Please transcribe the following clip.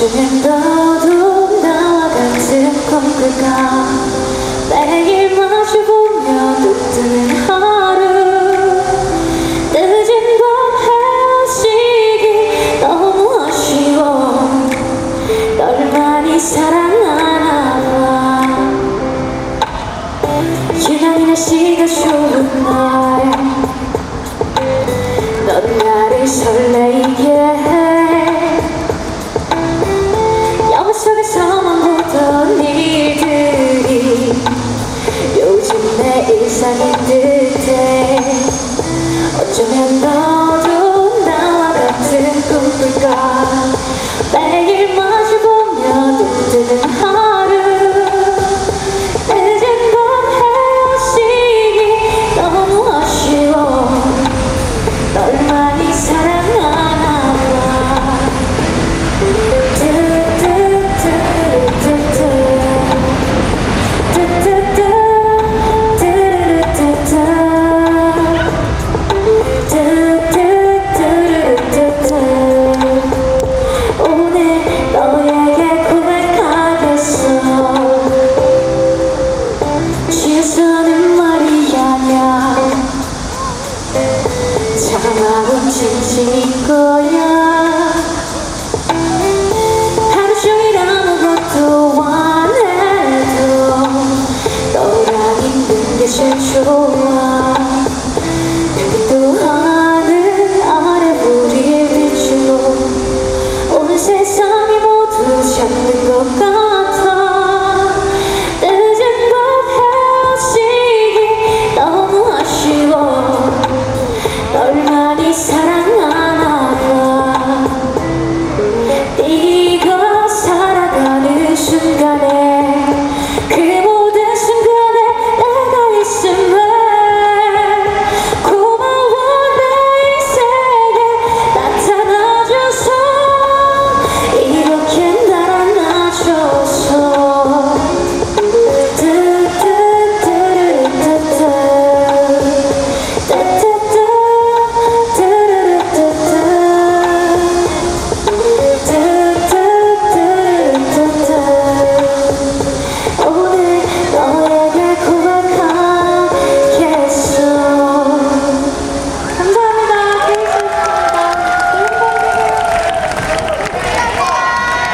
어쩌면 너도 나와 같은 꿈꿀까 매일 마주보며 눈뜨는 하루. 늦은 밤 헤어지기 너무 아쉬워. 널 많이 사랑하나 봐. 유난히 날씨가 좋은 날넌 나를 설레 Oh.